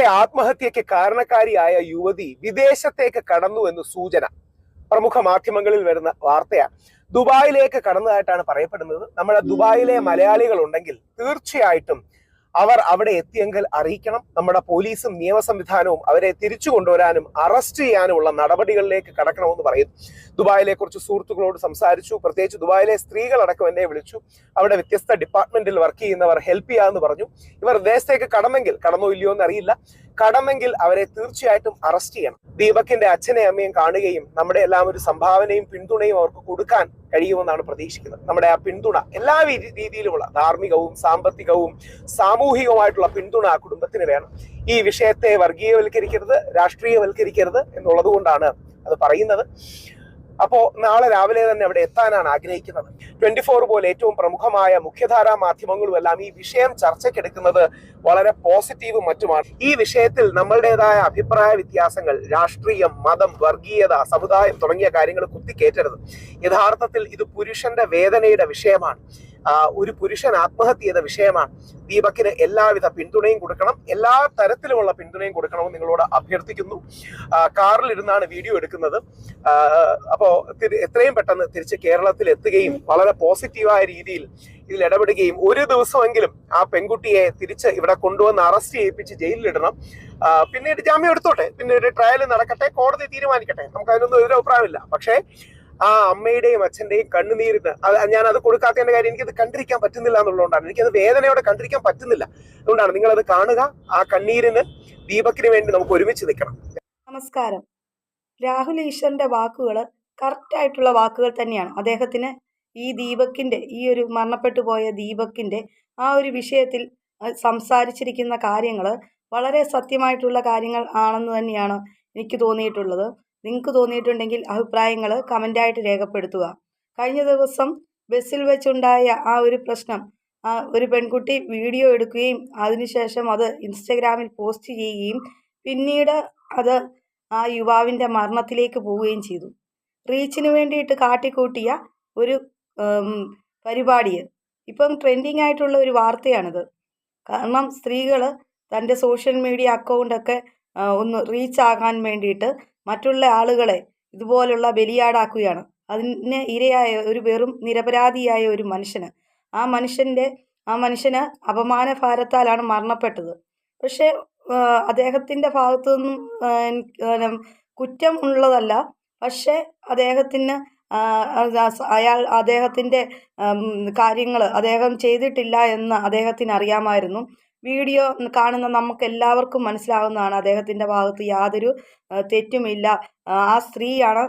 ഇന്നത്തെ ആത്മഹത്യക്ക് കാരണക്കാരിയായ യുവതി വിദേശത്തേക്ക് കടന്നു എന്ന് സൂചന. പ്രമുഖ മാധ്യമങ്ങളിൽ വരുന്ന വാർത്തയാണ് ദുബായിലേക്ക് കടന്നതായിട്ടാണ് പറയപ്പെടുന്നത്. നമ്മുടെ ദുബായിലെ മലയാളികൾ ഉണ്ടെങ്കിൽ തീർച്ചയായിട്ടും അവർ അവിടെ എത്തിയെങ്കിൽ അറിയിക്കണം. നമ്മുടെ പോലീസും നിയമ സംവിധാനവും അവരെ തിരിച്ചു കൊണ്ടുവരാനും അറസ്റ്റ് ചെയ്യാനുമുള്ള നടപടികളിലേക്ക് കടക്കണമെന്ന് പറയുന്നു. ദുബായിലെ കുറച്ച് സുഹൃത്തുക്കളോട് സംസാരിച്ചു. പ്രത്യേകിച്ച് ദുബായിലെ സ്ത്രീകളടക്കം എന്നെ വിളിച്ചു. അവിടെ വ്യത്യസ്ത ഡിപ്പാർട്ട്മെന്റിൽ വർക്ക് ചെയ്യുന്നവർ ഹെൽപ്പ് ചെയ്യാമെന്ന് പറഞ്ഞു. ഇവർ ദേശത്തേക്ക് കടമെങ്കിൽ കടന്നോ ഇല്ലയോ എന്ന് അറിയില്ല. കടമെങ്കിൽ അവരെ തീർച്ചയായിട്ടും അറസ്റ്റ് ചെയ്യണം. ദീപക്കിന്റെ അച്ഛനെയും അമ്മയും കാണുകയും നമ്മുടെ എല്ലാം ഒരു സംഭാവനയും പിന്തുണയും അവർക്ക് കൊടുക്കാൻ കഴിയുമെന്നാണ് പ്രതീക്ഷിക്കുന്നത്. നമ്മുടെ ആ പിന്തുണ എല്ലാ രീതിയിലുമുള്ള ധാർമ്മികവും സാമ്പത്തികവും സാമൂഹികവുമായിട്ടുള്ള പിന്തുണ ആ കുടുംബത്തിന് വേണം. ഈ വിഷയത്തെ വർഗീയവൽക്കരിക്കരുത് രാഷ്ട്രീയവൽക്കരിക്കരുത് എന്നുള്ളത് കൊണ്ടാണ് അത് പറയുന്നത്. അപ്പോ നാളെ രാവിലെ തന്നെ അവിടെ എത്താനാണ് ആഗ്രഹിക്കുന്നത്. ട്വന്റി ഫോർ പോലെ ഏറ്റവും പ്രമുഖമായ മുഖ്യധാരാ മാധ്യമങ്ങളും എല്ലാം ഈ വിഷയം ചർച്ചയ്ക്കെടുക്കുന്നത് വളരെ പോസിറ്റീവ് മറ്റുമാണ്. ഈ വിഷയത്തിൽ നമ്മളുടേതായ അഭിപ്രായ വ്യത്യാസങ്ങൾ രാഷ്ട്രീയം മതം വർഗീയത സമുദായം തുടങ്ങിയ കാര്യങ്ങൾ കുത്തിക്കേറ്റരുത്. യഥാർത്ഥത്തിൽ ഇത് പുരുഷന്റെ വേദനയുടെ വിഷയമാണ്. ഒരു പുരുഷൻ ആത്മഹത്യ ചെയ്ത വിഷയമാണ്. ദീപക്കിന് എല്ലാവിധ പിന്തുണയും കൊടുക്കണം. എല്ലാ തരത്തിലുമുള്ള പിന്തുണയും കൊടുക്കണമെന്ന് നിങ്ങളോട് അഭ്യർത്ഥിക്കുന്നു. കാറിൽ ഇരുന്നാണ് വീഡിയോ എടുക്കുന്നത്. അപ്പോൾ അപ്പോ എത്രയും പെട്ടെന്ന് തിരിച്ച് കേരളത്തിൽ എത്തുകയും വളരെ പോസിറ്റീവായ രീതിയിൽ ഇതിൽ ഇടപെടുകയും ഒരു ദിവസമെങ്കിലും ആ പെൺകുട്ടിയെ തിരിച്ച് ഇവിടെ കൊണ്ടുവന്ന് അറസ്റ്റ് ചെയ്യിപ്പിച്ച് ജയിലിലിടണം. പിന്നീട് ജാമ്യം എടുത്തോട്ടെ. പിന്നീട് ട്രയൽ നടക്കട്ടെ കോടതി തീരുമാനിക്കട്ടെ. നമുക്ക് അതിനൊന്നും ഒരു അഭിപ്രായമില്ല പക്ഷേ ആ അമ്മയുടെയും അച്ഛന്റെയും കണ്ണുനീരിന് ഞാൻ അത് കൊടുക്കാത്തതിന്റെ കാര്യം എനിക്കത് കണ്ടിരിക്കാൻ പറ്റുന്നില്ല എന്നുള്ളതുകൊണ്ടാണ്. എനിക്കത് വേദനയോടെ കണ്ടിരിക്കാൻ പറ്റുന്നില്ല. അതുകൊണ്ടാണ് നിങ്ങൾ അത് കാണുക ആ കണ്ണീരിന് ദീപക്കിന് വേണ്ടി നമുക്ക് ഒരുമിച്ച് നിൽക്കണം. നമസ്കാരം. രാഹുൽ ഈശ്വറിന്റെ വാക്കുകൾ കറക്റ്റായിട്ടുള്ള വാക്കുകൾ തന്നെയാണ്. അദ്ദേഹത്തിന് ഈ ദീപക്കിന്റെ ഈ ഒരു മരണപ്പെട്ടു പോയ ദീപക്കിന്റെ ആ ഒരു വിഷയത്തിൽ സംസാരിച്ചിരിക്കുന്ന കാര്യങ്ങൾ വളരെ സത്യമായിട്ടുള്ള കാര്യങ്ങൾ ആണെന്ന് തന്നെയാണ് എനിക്ക് തോന്നിയിട്ടുള്ളത്. നിങ്ങൾക്ക് തോന്നിയിട്ടുണ്ടെങ്കിൽ അഭിപ്രായങ്ങൾ കമന്റായിട്ട് രേഖപ്പെടുത്തുക. കഴിഞ്ഞ ദിവസം ബസ്സിൽ വെച്ചുണ്ടായ ആ ഒരു പ്രശ്നം ഒരു പെൺകുട്ടി വീഡിയോ എടുക്കുകയും അതിനുശേഷം അത് ഇൻസ്റ്റഗ്രാമിൽ പോസ്റ്റ് ചെയ്യുകയും പിന്നീട് അത് ആ യുവാവിന്റെ മരണത്തിലേക്ക് പോവുകയും ചെയ്തു. റീച്ചിന് വേണ്ടിയിട്ട് കാട്ടിക്കൂട്ടിയ ഒരു പരിപാടി ഇപ്പം ട്രെൻഡിങ് ആയിട്ടുള്ള ഒരു വാർത്തയാണിത്. കാരണം സ്ത്രീകൾ തന്റെ സോഷ്യൽ മീഡിയ അക്കൗണ്ടൊക്കെ ഒന്ന് റീച്ച് ആകാൻ വേണ്ടിയിട്ട് മറ്റുള്ള ആളുകളെ ഇതുപോലുള്ള ബലിയാടാക്കുകയാണ്. അതിന് ഇരയായ ഒരു വെറും നിരപരാധിയായ ഒരു മനുഷ്യന്. ആ മനുഷ്യന്റെ ആ മനുഷ്യന് അപമാന ഭാരത്താലാണ് മരണപ്പെട്ടത്. പക്ഷേ അദ്ദേഹത്തിന്റെ ഭാഗത്തു നിന്നും ആ, എനിക്ക് ഉം, കുറ്റം ഉള്ളതല്ല. പക്ഷേ അദ്ദേഹത്തിന് അയാൾ അദ്ദേഹത്തിന്റെ കാര്യങ്ങൾ അദ്ദേഹം ചെയ്തിട്ടില്ല എന്ന് അദ്ദേഹത്തിന് അറിയാമായിരുന്നു. വീഡിയോ കാണുന്ന നമുക്ക് എല്ലാവർക്കും മനസ്സിലാകുന്നതാണ് അദ്ദേഹത്തിന്റെ ഭാഗത്ത് യാതൊരു തെറ്റുമില്ല. ആ, സ്ത്രീയാണ്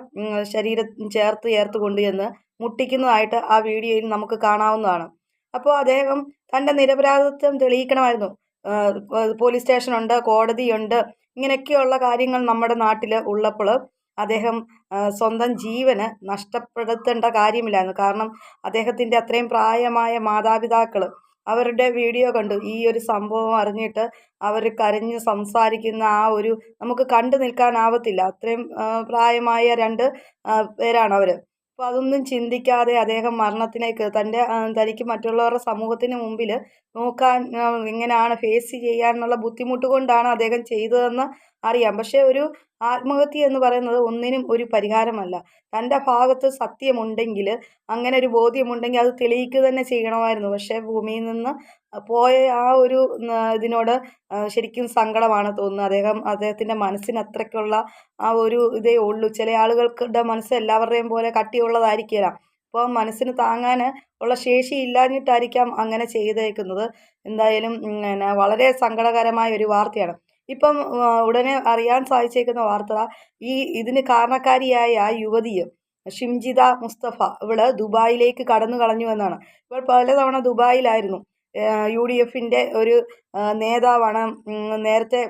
ശരീരം ചേർത്ത് ചേർത്ത് കൊണ്ടുചെന്ന് മുട്ടിക്കുന്നതായിട്ട് ആ വീഡിയോയിൽ നമുക്ക് കാണാവുന്നതാണ്. അപ്പോൾ അദ്ദേഹം തന്റെ നിരപരാധിത്വം തെളിയിക്കണമായിരുന്നു. പോലീസ് സ്റ്റേഷനുണ്ട് കോടതിയുണ്ട് ഇങ്ങനെയൊക്കെയുള്ള കാര്യങ്ങൾ നമ്മുടെ നാട്ടിൽ ഉള്ളപ്പോൾ അദ്ദേഹം സ്വന്തം ജീവന് നഷ്ടപ്പെടുത്തേണ്ട കാര്യമില്ലായിരുന്നു. കാരണം അദ്ദേഹത്തിന്റെ അത്രയും പ്രായമായ മാതാപിതാക്കൾ അവരുടെ വീഡിയോ കണ്ടു. ഈ ഒരു സംഭവം അറിഞ്ഞിട്ട് അവർ കരഞ്ഞ് സംസാരിക്കുന്ന ആ ഒരു നമുക്ക് കണ്ടു നിൽക്കാനാവത്തില്ല അത്രയും പ്രായമായ രണ്ട് പേരാണ് അവർ അപ്പോൾ അതൊന്നും ചിന്തിക്കാതെ അദ്ദേഹം മരണത്തിനേക്ക് തന്റെ തനിക്ക് മറ്റുള്ളവരുടെ സമൂഹത്തിന് മുമ്പിൽ നോക്കാൻ എങ്ങനെയാണ് ഫേസ് ചെയ്യാനുള്ള ബുദ്ധിമുട്ട് കൊണ്ടാണ് അദ്ദേഹം ചെയ്തതെന്ന് അറിയാം. പക്ഷേ ഒരു ആത്മഹത്യ എന്ന് പറയുന്നത് ഒന്നിനും ഒരു പരിഹാരമല്ല. തന്റെ ഭാഗത്ത് സത്യമുണ്ടെങ്കിൽ അങ്ങനെ ഒരു ബോധ്യമുണ്ടെങ്കിൽ അത് തെളിയിക്കുക തന്നെ ചെയ്യണമായിരുന്നു. പക്ഷേ ഭൂമിയിൽ നിന്ന് പോയ ആ ഒരു ഇതിനോട് ശരിക്കും സങ്കടമാണ് തോന്നുന്നത്. അദ്ദേഹം അദ്ദേഹത്തിന്റെ മനസ്സിന് അത്രയ്ക്കുള്ള ആ ഒരു ഇതേ ഉള്ളൂ. ചില ആളുകൾക്കുടെ മനസ്സ് എല്ലാവരുടെയും പോലെ കട്ടിയുള്ളതായിരിക്കില്ല. അപ്പോൾ മനസ്സിന് താങ്ങാൻ ഉള്ള ശേഷി ഇല്ലാഞ്ഞിട്ടായിരിക്കാം അങ്ങനെ ചെയ്തേക്കുന്നത്. എന്തായാലും വളരെ സങ്കടകരമായ ഒരു വാർത്തയാണ്. ഇപ്പം ഉടനെ അറിയാൻ സാധിച്ചേക്കുന്ന വാർത്ത ഈ ഇതിന് കാരണക്കാരിയായ ആ യുവതിയും ഷിംജിത മുസ്തഫ ഇവൾ ദുബായിലേക്ക് കടന്നു കളഞ്ഞു എന്നാണ്. ഇവൾ പലതവണ ദുബായിലായിരുന്നു. യു ഡി എഫിന്റെ ഒരു നേതാവാണ് നേരത്തെ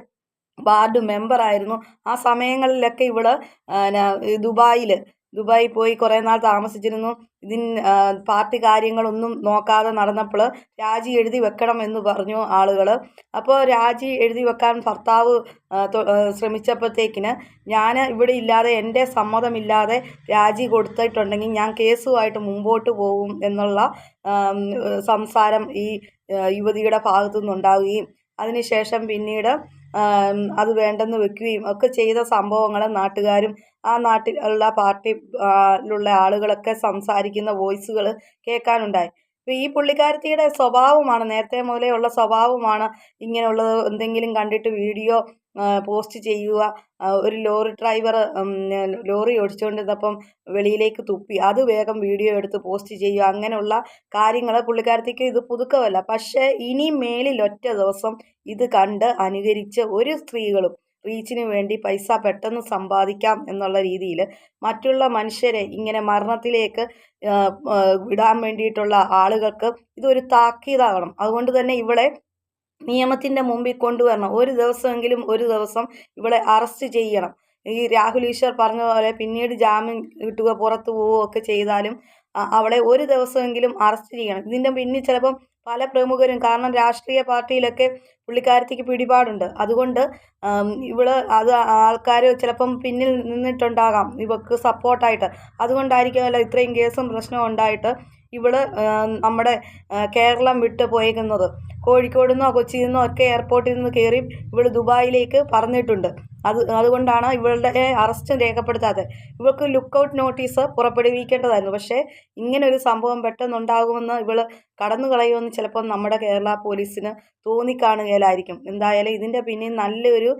വാർഡ് മെമ്പറായിരുന്നു. ആ സമയങ്ങളിലൊക്കെ ഇവൾ ദുബായിൽ ദുബായിൽ പോയി കുറേ നാൾ താമസിച്ചിരുന്നു. ഇതിൻ പാർട്ടി കാര്യങ്ങളൊന്നും നോക്കാതെ നടന്നപ്പോൾ രാജി എഴുതി വെക്കണം എന്ന് പറഞ്ഞു ആളുകൾ അപ്പോൾ രാജി എഴുതി വെക്കാൻ ഭർത്താവ് ശ്രമിച്ചപ്പോഴത്തേക്കിന് ഞാൻ ഇവിടെ ഇല്ലാതെ എന്റെ സമ്മതമില്ലാതെ രാജി കൊടുത്തിട്ടുണ്ടെങ്കിൽ ഞാൻ കേസുമായിട്ട് മുമ്പോട്ട് പോകും എന്നുള്ള സംസാരം ഈ യുവതിയുടെ ഭാഗത്തു നിന്നുണ്ടാവുകയും അതിനുശേഷം പിന്നീട് അത് വേണ്ടെന്ന് വെക്കുകയും ഒക്കെ ചെയ്ത സംഭവങ്ങൾ നാട്ടുകാരും ആ നാട്ടിലുള്ള പാർട്ടിയിലുള്ള പാർട്ടി ആളുകളൊക്കെ സംസാരിക്കുന്ന വോയിസുകൾ കേൾക്കാനുണ്ടായി. അപ്പോൾ ഈ പുള്ളിക്കാരത്തിയുടെ സ്വഭാവമാണ് നേരത്തെ മുതലേ ഉള്ള സ്വഭാവമാണ് ഇങ്ങനെയുള്ളത് എന്തെങ്കിലും കണ്ടിട്ട് വീഡിയോ പോസ്റ്റ് ചെയ്യുക ഒരു ലോറി ഡ്രൈവർ ലോറി ഓടിച്ചുകൊണ്ടിരുന്നപ്പം വെളിയിലേക്ക് തുപ്പി അത് വേഗം വീഡിയോ എടുത്ത് പോസ്റ്റ് ചെയ്യുക അങ്ങനെയുള്ള കാര്യങ്ങൾ പുള്ളിക്കാരത്തിക്ക് ഇത് പുതുക്കമല്ല. പക്ഷേ ഇനി മേലിൽ ഒറ്റ ദിവസം ഇത് കണ്ട് അനുകരിച്ച് ഒരു സ്ത്രീകളും റീച്ചിന് വേണ്ടി പൈസ പെട്ടെന്ന് സമ്പാദിക്കാം എന്നുള്ള രീതിയിൽ മറ്റുള്ള മനുഷ്യരെ ഇങ്ങനെ മരണത്തിലേക്ക് വിടാൻ വേണ്ടിയിട്ടുള്ള ആളുകൾക്ക് ഇതൊരു താക്കീതാകണം. അതുകൊണ്ട് തന്നെ ഇവളെ നിയമത്തിന്റെ മുമ്പിൽ കൊണ്ടുവരണം. ഒരു ദിവസമെങ്കിലും ഒരു ദിവസം ഇവളെ അറസ്റ്റ് ചെയ്യണം. ഈ രാഹുൽ ഈശ്വർ പറഞ്ഞ പോലെ പിന്നീട് ജാമ്യം കിട്ടുക പുറത്തു പോവുകയൊക്കെ ചെയ്താലും അവളെ ഒരു ദിവസമെങ്കിലും അറസ്റ്റ് ചെയ്യണം. ഇതിന്റെ പിന്നിൽ ചിലപ്പം പല പ്രമുഖരും കാരണം രാഷ്ട്രീയ പാർട്ടിയിലൊക്കെ പുള്ളിക്കാരത്തിക്ക് പിടിപാടുണ്ട്. അതുകൊണ്ട് ഇവൾ അത് ആൾക്കാർ ചിലപ്പം പിന്നിൽ നിന്നിട്ടുണ്ടാകാം. ഇവക്ക് സപ്പോർട്ടായിട്ട് അതുകൊണ്ടായിരിക്കുമല്ലോ ഇത്രയും കേസും പ്രശ്നവും ഉണ്ടായിട്ട് ഇവൾ ആ, നമ്മുടെ കേരളം വിട്ട് പോയേക്കുന്നത്. കോഴിക്കോട് നിന്നോ കൊച്ചിയിൽ നിന്നോ ഒക്കെ എയർപോർട്ടിൽ നിന്ന് കയറി ഇവൾ ദുബായിലേക്ക് പറഞ്ഞിട്ടുണ്ട്. അത് അതുകൊണ്ടാണ് ഇവളുടെ അറസ്റ്റ് രേഖപ്പെടുത്താത്ത ഇവൾക്ക് ലുക്കൗട്ട് നോട്ടീസ് പുറപ്പെടുവിക്കേണ്ടതായിരുന്നു. പക്ഷേ ഇങ്ങനെ ഒരു സംഭവം പെട്ടെന്നുണ്ടാകുമെന്ന് ഇവൾ കടന്നു കളയുമെന്ന് ചിലപ്പോൾ നമ്മുടെ കേരള പോലീസിന് തോന്നിക്കാണുകയിലായിരിക്കും എന്തായാലും ഇതിന്റെ പിന്നിൽ നല്ലൊരു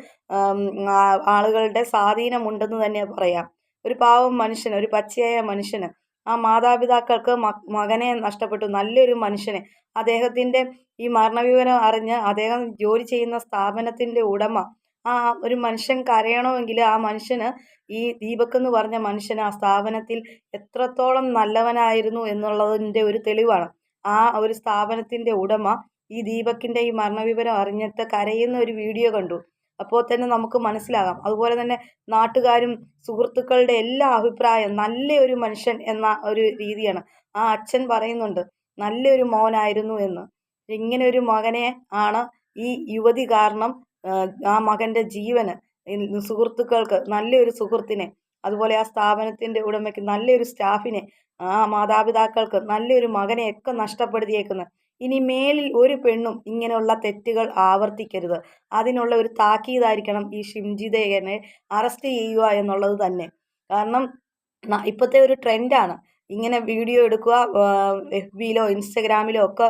ആളുകളുടെ സ്വാധീനമുണ്ടെന്ന് തന്നെ പറയാം. ഒരു പാവം മനുഷ്യന് ഒരു പച്ചയായ മനുഷ്യന് ആ മാതാപിതാക്കൾക്ക് മകനെ നഷ്ടപ്പെട്ടു. നല്ലൊരു മനുഷ്യനെ. അദ്ദേഹത്തിന്റെ ഈ മരണവിവരം അറിഞ്ഞ് അദ്ദേഹം ജോലി ചെയ്യുന്ന സ്ഥാപനത്തിന്റെ ഉടമ. ആ ഒരു മനുഷ്യൻ കരയണമെങ്കിൽ ആ മനുഷ്യന് ഈ ദീപക് എന്ന് പറഞ്ഞ മനുഷ്യന് ആ സ്ഥാപനത്തിൽ എത്രത്തോളം നല്ലവനായിരുന്നു എന്നുള്ളതിന്റെ ഒരു തെളിവാണ്. ആ ഒരു സ്ഥാപനത്തിന്റെ ഉടമ ഈ ദീപക്കിന്റെ ഈ മരണവിവരം അറിഞ്ഞിട്ട് കരയുന്ന ഒരു വീഡിയോ കണ്ടു. അപ്പോൾ തന്നെ നമുക്ക് മനസ്സിലാകാം. അതുപോലെ തന്നെ നാട്ടുകാരും സുഹൃത്തുക്കളുടെ എല്ലാ അഭിപ്രായം നല്ലൊരു മനുഷ്യൻ എന്ന ഒരു രീതിയാണ്. ആ അച്ഛൻ പറയുന്നുണ്ട് നല്ലൊരു മോനായിരുന്നു എന്ന്. ഇങ്ങനെ ഒരു മകനെ ആണ് ഈ യുവതി കാരണം ആ, മകന്റെ ജീവന്. സുഹൃത്തുക്കൾക്ക് നല്ലൊരു സുഹൃത്തിനെ അതുപോലെ ആ സ്ഥാപനത്തിന്റെ ഉടമയ്ക്ക് നല്ലൊരു സ്റ്റാഫിനെ ആ മാതാപിതാക്കൾക്ക് നല്ലൊരു മകനെയൊക്കെ നഷ്ടപ്പെടുത്തിയേക്കുന്നത് ഇനി മേലിൽ ഒരു പെണ്ണും ഇങ്ങനെയുള്ള തെറ്റുകൾ ആവർത്തിക്കരുത്. അതിനുള്ള ഒരു താക്കീതായിരിക്കണം ഈ ഷിംജിതേനെ അറസ്റ്റ് ചെയ്യുക എന്നുള്ളത് തന്നെ. കാരണം ഇപ്പോഴത്തെ ഒരു ട്രെൻഡാണ് ഇങ്ങനെ വീഡിയോ എടുക്കുക എഫ് ബിയിലോ ഇൻസ്റ്റഗ്രാമിലോ ഒക്കെ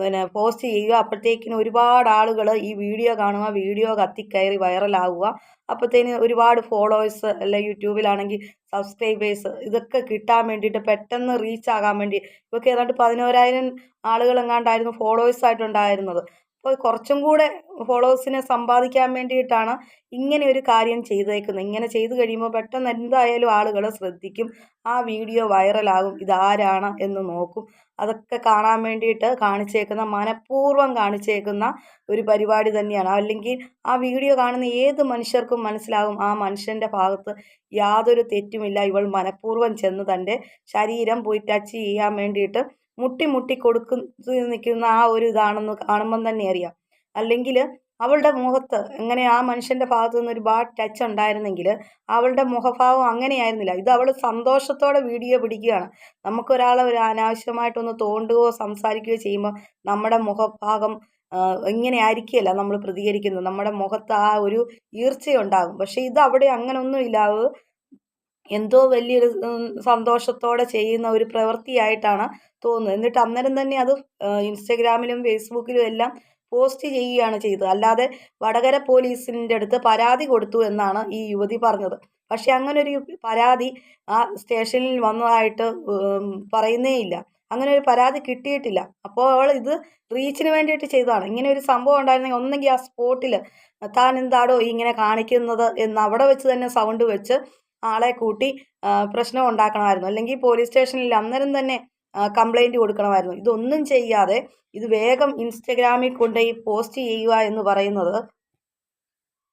പിന്നെ പോസ്റ്റ് ചെയ്യുക. അപ്പോഴത്തേക്കിന് ഒരുപാട് ആളുകൾ ഈ വീഡിയോ കാണുക വീഡിയോ കത്തിക്കയറി വൈറലാവുക. അപ്പോഴത്തേന് ഒരുപാട് ഫോളോവേഴ്സ് അല്ലെ യൂട്യൂബിലാണെങ്കിൽ സബ്സ്ക്രൈബേഴ്സ് ഇതൊക്കെ കിട്ടാൻ വേണ്ടിയിട്ട് പെട്ടെന്ന് റീച്ച് ആകാൻ വേണ്ടി ഇവർക്ക് ഏതാണ്ട് പതിനോരായിരം ആളുകൾ എങ്ങാണ്ടായിരുന്നു ഫോളോവേഴ്സ് ആയിട്ടുണ്ടായിരുന്നത്. അപ്പോൾ കുറച്ചും കൂടെ ഫോളോവേഴ്സിനെ സമ്പാദിക്കാൻ വേണ്ടിയിട്ടാണ് ഇങ്ങനെ ഒരു കാര്യം ചെയ്തേക്കുന്നത്. ഇങ്ങനെ ചെയ്തു കഴിയുമ്പോൾ പെട്ടെന്ന് എന്തായാലും ആളുകൾ ശ്രദ്ധിക്കും. ആ വീഡിയോ വൈറലാകും. ഇതാരാണ് എന്ന് നോക്കും. അതൊക്കെ കാണാൻ വേണ്ടിയിട്ട് കാണിച്ചേക്കുന്ന മനഃപൂർവം കാണിച്ചേക്കുന്ന ഒരു പരിപാടി തന്നെയാണ്. അല്ലെങ്കിൽ ആ വീഡിയോ കാണുന്ന ഏത് മനുഷ്യർക്കും മനസ്സിലാകും. ആ മനുഷ്യന്റെ ഭാഗത്ത് യാതൊരു തെറ്റുമില്ല. ഇവൾ മനഃപൂർവം ചെന്ന് തന്റെ ശരീരം പോയി ടച്ച് ചെയ്യാൻ വേണ്ടിയിട്ട് മുട്ടി മുട്ടി കൊടുക്കുന്ന നിൽക്കുന്ന ആ ഒരു ഇതാണെന്ന് കാണുമ്പം തന്നെ അറിയാം. അല്ലെങ്കിൽ അവളുടെ മുഖത്ത് എങ്ങനെ ആ മനുഷ്യന്റെ ഭാഗത്തു നിന്ന് ഒരു ടച്ച് ഉണ്ടായിരുന്നെങ്കിൽ അവളുടെ മുഖഭാവം അങ്ങനെയായിരുന്നില്ല. ഇത് അവൾ സന്തോഷത്തോടെ വീഡിയോ പിടിക്കുകയാണ്. നമുക്കൊരാളെ ഒരു അനാവശ്യമായിട്ടൊന്ന് തോണ്ടുകയോ സംസാരിക്കുകയോ ചെയ്യുമ്പോൾ നമ്മുടെ മുഖഭാഗം എങ്ങനെ ഇങ്ങനെ ആയിരിക്കുകയല്ല നമ്മൾ പ്രതികരിക്കുന്നത്. നമ്മുടെ മുഖത്ത് ആ ഒരു ഈർച്ചയുണ്ടാകും. പക്ഷേ ഇത് അവിടെ അങ്ങനെ ഒന്നും ഇല്ലാതെ എന്തോ വലിയൊരു സന്തോഷത്തോടെ ചെയ്യുന്ന ഒരു പ്രവൃത്തിയായിട്ടാണ് തോന്നുന്നത്. എന്നിട്ട് അന്നേരം തന്നെ അത് ഇൻസ്റ്റഗ്രാമിലും ഫേസ്ബുക്കിലും എല്ലാം പോസ്റ്റ് ചെയ്യുകയാണ് ചെയ്തത്. അല്ലാതെ വടകര പോലീസിന്റെ അടുത്ത് പരാതി കൊടുത്തു എന്നാണ് ഈ യുവതി പറഞ്ഞത്. പക്ഷെ അങ്ങനെ ഒരു പരാതി ആ സ്റ്റേഷനിൽ വന്നതായിട്ട് പറയുന്നേ ഇല്ല അങ്ങനെ ഒരു പരാതി കിട്ടിയിട്ടില്ല. അപ്പോൾ അവൾ ഇത് റീച്ചിന് വേണ്ടിയിട്ട് ചെയ്തതാണ്. ഇങ്ങനെ ഒരു സംഭവം ഉണ്ടായിരുന്നെങ്കിൽ ഒന്നെങ്കിൽ ആ സ്പോട്ടിൽ താൻ എന്താടോ ഇങ്ങനെ കാണിക്കുന്നത് എന്ന് അവിടെ വെച്ച് തന്നെ സൗണ്ട് വെച്ച് ആളെ കൂട്ടി പ്രശ്നം ഉണ്ടാക്കണമായിരുന്നു. അല്ലെങ്കിൽ പോലീസ് സ്റ്റേഷനിൽ അന്നേരം തന്നെ കംപ്ലൈന്റ് കൊടുക്കണമായിരുന്നു. ഇതൊന്നും ചെയ്യാതെ ഇത് വേഗം ഇൻസ്റ്റഗ്രാമിൽ കൊണ്ടുപോയി പോസ്റ്റ് ചെയ്യുക എന്ന് പറയുന്നത്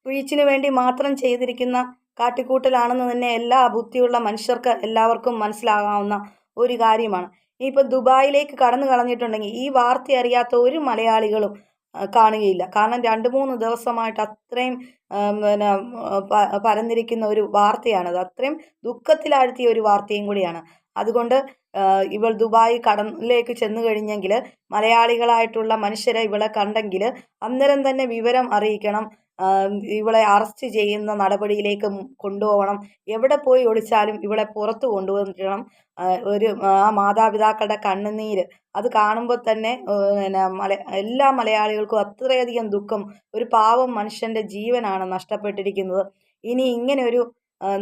റീച്ചിന് വേണ്ടി മാത്രം ചെയ്തിരിക്കുന്ന കാട്ടിക്കൂട്ടലാണെന്ന് തന്നെ എല്ലാ ബുദ്ധിയുള്ള മനുഷ്യർക്ക് എല്ലാവർക്കും മനസ്സിലാകാവുന്ന ഒരു കാര്യമാണ്. ഇനിയിപ്പോൾ ദുബായിലേക്ക് കടന്നു കളഞ്ഞിട്ടുണ്ടെങ്കിൽ ഈ വാർത്ത അറിയാത്ത ഒരു മലയാളികളും കാണുകയില്ല. കാരണം രണ്ട് മൂന്ന് ദിവസമായിട്ട് അത്രയും പിന്നെ പരന്നിരിക്കുന്ന ഒരു വാർത്തയാണ് അത്. അത്രയും ദുഃഖത്തിലാഴ്ത്തിയ ഒരു വാർത്തയും കൂടിയാണ്. അതുകൊണ്ട് ഇവൾ ദുബായ് കടലിലേക്ക് ചെന്നു കഴിഞ്ഞെങ്കിൽ മലയാളികളായിട്ടുള്ള മനുഷ്യരെ ഇവളെ കണ്ടെങ്കിൽ അന്നേരം തന്നെ വിവരം അറിയിക്കണം. ഇവളെ അറസ്റ്റ് ചെയ്യുന്ന നടപടിയിലേക്ക് കൊണ്ടുപോകണം. എവിടെ പോയി ഒളിച്ചാലും ഇവളെ പുറത്തു കൊണ്ടുവന്നിടണം ഒരു ആ മാതാപിതാക്കളുടെ കണ്ണുനീര്. അത് കാണുമ്പോൾ തന്നെ പിന്നെ മല എല്ലാ മലയാളികൾക്കും അത്രയധികം ദുഃഖം. ഒരു പാവം മനുഷ്യന്റെ ജീവനാണ് നഷ്ടപ്പെട്ടിരിക്കുന്നത്. ഇനി ഇങ്ങനെ ഒരു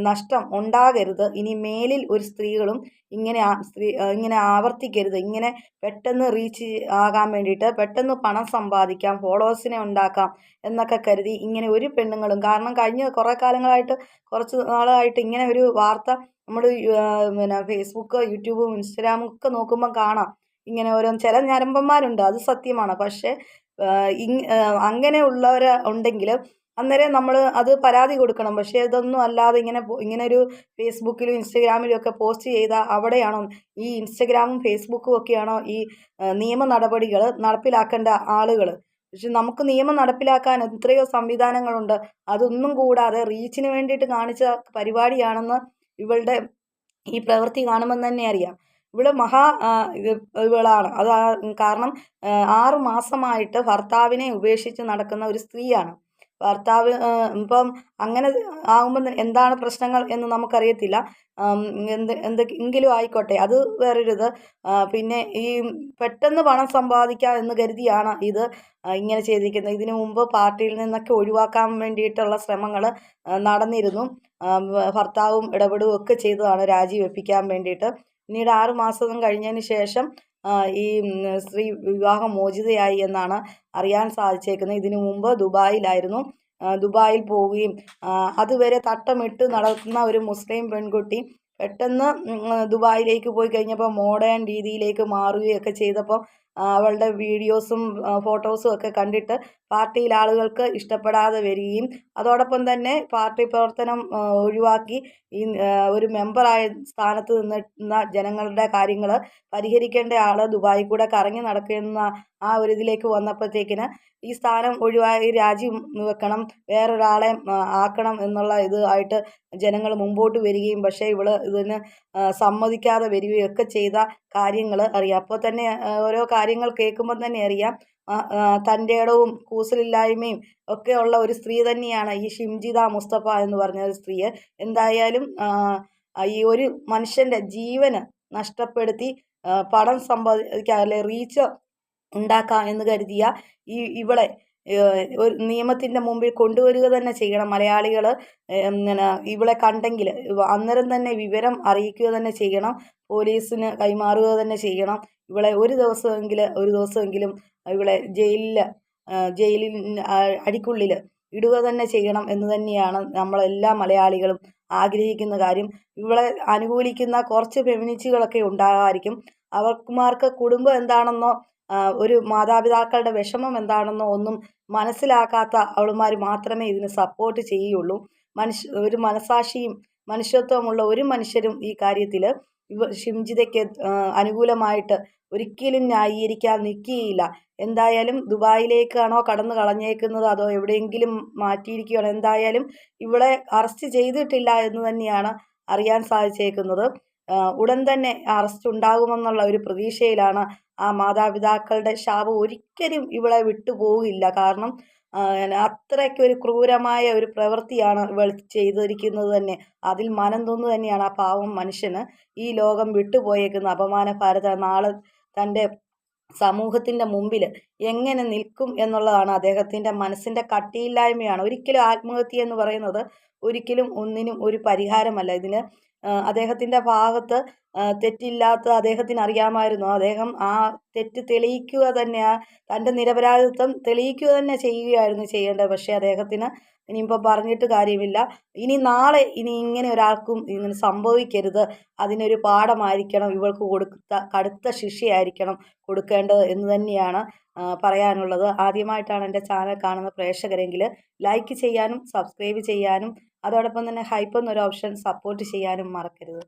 നഷ്ടം ഉണ്ടാകരുത്. ഇനി മേലിൽ ഒരു സ്ത്രീകളും ഇങ്ങനെ സ്ത്രീ ഇങ്ങനെ ആവർത്തിക്കരുത്. ഇങ്ങനെ പെട്ടെന്ന് റീച്ച് ആകാൻ വേണ്ടിയിട്ട് പെട്ടെന്ന് പണം സമ്പാദിക്കാം ഫോളോവേഴ്സിനെ ഉണ്ടാക്കാം എന്നൊക്കെ കരുതി ഇങ്ങനെ ഒരു പെണ്ണുങ്ങളും കാരണം കഴിഞ്ഞ കുറേ കാലങ്ങളായിട്ട് കുറച്ച് നാളായിട്ട് ഇങ്ങനെ ഒരു വാർത്ത നമ്മൾ പിന്നെ ഫേസ്ബുക്ക് യൂട്യൂബും ഇൻസ്റ്റഗ്രാമും ഒക്കെ നോക്കുമ്പോൾ കാണാം. ഇങ്ങനെ ഓരോ ചില ഞരമ്പന്മാരുണ്ട്. അത് സത്യമാണ്. പക്ഷേ അങ്ങനെയുള്ളവർ ഉണ്ടെങ്കിൽ അന്നേരം നമ്മൾ അത് പരാതി കൊടുക്കണം. പക്ഷേ ഇതൊന്നും അല്ലാതെ ഇങ്ങനെ ഇങ്ങനെ ഒരു ഫേസ്ബുക്കിലും ഇൻസ്റ്റഗ്രാമിലും ഒക്കെ പോസ്റ്റ് ചെയ്താൽ അവിടെയാണോ ഈ ഇൻസ്റ്റഗ്രാമും ഫേസ്ബുക്കും ഒക്കെയാണോ ഈ നിയമ നടപടികൾ നടപ്പിലാക്കേണ്ട ആളുകൾ പക്ഷെ നമുക്ക് നിയമം നടപ്പിലാക്കാൻ എത്രയോ സംവിധാനങ്ങളുണ്ട്. അതൊന്നും കൂടാതെ റീച്ചിന് വേണ്ടിയിട്ട് കാണിച്ച പരിപാടിയാണെന്ന് ഇവളുടെ ഈ പ്രവൃത്തി കാണുമ്പോൾ തന്നെ അറിയാം. ഇവൾ മഹാ ഇവളാണ്. അത് കാരണം ആറു മാസമായിട്ട് ഭർത്താവിനെ ഉപേക്ഷിച്ച് നടക്കുന്ന ഒരു സ്ത്രീയാണ്. ഭർത്താവ് ഇപ്പം അങ്ങനെ ആകുമ്പോൾ എന്താണ് പ്രശ്നങ്ങൾ എന്ന് നമുക്കറിയത്തില്ല. എന്ത് എന്തെങ്കിലും ആയിക്കോട്ടെ. അത് വേറൊരു ഇത് പിന്നെ ഈ പെട്ടെന്ന് പണം സമ്പാദിക്കാം എന്ന് കരുതിയാണ് ഇത് ഇങ്ങനെ ചെയ്തിരിക്കുന്നത്. ഇതിനു മുമ്പ് പാർട്ടിയിൽ നിന്നൊക്കെ ഒഴിവാക്കാൻ വേണ്ടിയിട്ടുള്ള ശ്രമങ്ങൾ നടന്നിരുന്നു. ഭർത്താവും ഇടപെടുകയും ഒക്കെ ചെയ്തതാണ് രാജിവെപ്പിക്കാൻ വേണ്ടിയിട്ട്. പിന്നീട് ആറ് മാസം കഴിഞ്ഞതിന് ശേഷം ഈ സ്ത്രീ വിവാഹമോചിതയായി എന്നാണ് അറിയാൻ സാധിച്ചേക്കുന്നത്. ഇതിനു മുമ്പ് ദുബായിലായിരുന്നു. ദുബായിൽ പോവുകയും അതുവരെ തട്ടമിട്ട് നടക്കുന്ന ഒരു മുസ്ലിം പെൺകുട്ടി പെട്ടെന്ന് ദുബായിലേക്ക് പോയി കഴിഞ്ഞപ്പോൾ മോഡേൺ രീതിയിലേക്ക് മാറുകയൊക്കെ ചെയ്തപ്പോൾ അവളുടെ വീഡിയോസും ഫോട്ടോസും ഒക്കെ കണ്ടിട്ട് പാർട്ടിയിൽ ആളുകൾക്ക് ഇഷ്ടപ്പെടാതെ വരികയും അതോടൊപ്പം തന്നെ പാർട്ടി പ്രവർത്തനം ഒഴിവാക്കി ഈ ഒരു മെമ്പറായ സ്ഥാനത്ത് നിന്നിരുന്ന ജനങ്ങളുടെ കാര്യങ്ങൾ പരിഹരിക്കേണ്ട ആൾ ദുബായിൽ കൂടെ കറങ്ങി നടക്കുന്ന ആ ഒരു ഇതിലേക്ക് വന്നപ്പോഴത്തേക്കിന് ഈ സ്ഥാനം ഒഴിവായി രാജി വെക്കണം വേറൊരാളെ ആക്കണം എന്നുള്ള ഇത് ആയിട്ട് ജനങ്ങൾ മുമ്പോട്ട് വരികയും പക്ഷേ ഇവൾ ഇതിന് സമ്മതിക്കാതെ വരികയും ഒക്കെ ചെയ്ത കാര്യങ്ങൾ അറിയാം. അപ്പോൾ തന്നെ ഓരോ കാര്യങ്ങൾ കേൾക്കുമ്പോൾ തന്നെ അറിയാം. തന്റെ ഇടവും കൂസലില്ലായ്മയും ഒക്കെ ഉള്ള ഒരു സ്ത്രീ തന്നെയാണ് ഈ ഷിംജിത മുസ്തഫ എന്ന് പറഞ്ഞ ഒരു സ്ത്രീ എന്തായാലും ഈ ഒരു മനുഷ്യന്റെ ജീവന് നഷ്ടപ്പെടുത്തി പണം സമ്പാദിക്കുക അല്ലെ റീച്ച് ഉണ്ടാക്കാം എന്ന് കരുതിയ ഈ ഇവളെ ഒരു നിയമത്തിന്റെ മുമ്പിൽ കൊണ്ടുവരിക തന്നെ ചെയ്യണം. മലയാളികൾ ഇങ്ങനെ ഇവളെ കണ്ടെങ്കിൽ അന്നേരം തന്നെ വിവരം അറിയിക്കുക തന്നെ ചെയ്യണം. പോലീസിന് കൈമാറുക തന്നെ ചെയ്യണം. ഇവളെ ഒരു ദിവസമെങ്കിലും ഒരു ദിവസമെങ്കിലും ഇവളെ ജയിലിൽ ജയിലിൽ അടിക്കുള്ളിൽ ഇടുക തന്നെ ചെയ്യണം എന്ന് തന്നെയാണ് നമ്മളെല്ലാ മലയാളികളും ആഗ്രഹിക്കുന്ന കാര്യം. ഇവളെ അനുകൂലിക്കുന്ന കുറച്ച് ഫെമിനിസ്റ്റുകളൊക്കെ ഉണ്ടാകാമായിരിക്കും അവർമാർക്ക് കുടുംബം എന്താണെന്നോ ഒരു മാതാപിതാക്കളുടെ വിഷമം എന്താണെന്നോ ഒന്നും മനസ്സിലാക്കാത്ത അവളുമാർ മാത്രമേ ഇതിന് സപ്പോർട്ട് ചെയ്യുള്ളൂ. മനുഷ്യ ഒരു മനസാക്ഷിയും മനുഷ്യത്വമുള്ള ഒരു മനുഷ്യരും ഈ കാര്യത്തിൽ ഇവ ഷിംജിതയ്ക്ക് അനുകൂലമായിട്ട് ഒരിക്കലും ന്യായീകരിക്കാൻ നിൽക്കുകയില്ല. എന്തായാലും ദുബായിലേക്കാണോ കടന്നു കളഞ്ഞേക്കുന്നത്? അതോ എവിടെയെങ്കിലും മാറ്റിയിരിക്കുകയാണോ? എന്തായാലും ഇവളെ അറസ്റ്റ് ചെയ്തിട്ടില്ല എന്ന് തന്നെയാണ് അറിയാൻ സാധിച്ചേക്കുന്നത്. ഉടൻ തന്നെ അറസ്റ്റ് ഉണ്ടാകുമെന്നുള്ള ഒരു പ്രതീക്ഷയിലാണ് ആ മാതാപിതാക്കളുടെ ശാപം ഒരിക്കലും ഇവളെ വിട്ടുപോകില്ല കാരണം അത്രയ്ക്ക് ഒരു ക്രൂരമായ ഒരു പ്രവൃത്തിയാണ് ഇവൾ ചെയ്തിരിക്കുന്നത് തന്നെ. അതിൽ മനം തോന്നു തന്നെയാണ് ആ പാവം മനുഷ്യന് ഈ ലോകം വിട്ടുപോയേക്കുന്ന അപമാന ഭാരത നാളെ തന്റെ സമൂഹത്തിന്റെ മുമ്പിൽ എങ്ങനെ നിൽക്കും എന്നുള്ളതാണ് അദ്ദേഹത്തിന്റെ മനസ്സിന്റെ കട്ടിയില്ലായ്മയാണ്. ഒരിക്കലും ആത്മഹത്യ എന്ന് പറയുന്നത് ഒരിക്കലും ഒന്നിനും ഒരു പരിഹാരമല്ല. ഇതിന് അദ്ദേഹത്തിന്റെ ഭാഗത്ത് തെറ്റില്ലാത്ത അദ്ദേഹത്തിന് അറിയാമായിരുന്നു. അദ്ദേഹം ആ തെറ്റ് തെളിയിക്കുക തന്നെ തന്റെ നിരപരാധിത്വം തെളിയിക്കുക തന്നെ ചെയ്യുകയായിരുന്നു ചെയ്യേണ്ടത്. പക്ഷേ അദ്ദേഹത്തിന് ഇനിയിപ്പോൾ പറഞ്ഞിട്ട് കാര്യമില്ല. ഇനി നാളെ ഇനി ഇങ്ങനെ ഒരാൾക്കും ഇങ്ങനെ സംഭവിക്കരുത്. അതിനൊരു പാഠമായിരിക്കണം. ഇവൾക്ക് കൊടുത്ത കടുത്ത ശിക്ഷയായിരിക്കണം കൊടുക്കേണ്ടത് എന്ന് തന്നെയാണ് പറയാനുള്ളത്. ആദ്യമായിട്ടാണ് എന്റെ ചാനൽ കാണുന്ന പ്രേക്ഷകരെങ്കിൽ ലൈക്ക് ചെയ്യാനും സബ്സ്ക്രൈബ് ചെയ്യാനും അതോടൊപ്പം തന്നെ ഹൈപ്പ് എന്നൊരു ഓപ്ഷൻ സപ്പോർട്ട് ചെയ്യാനും മറക്കരുത്.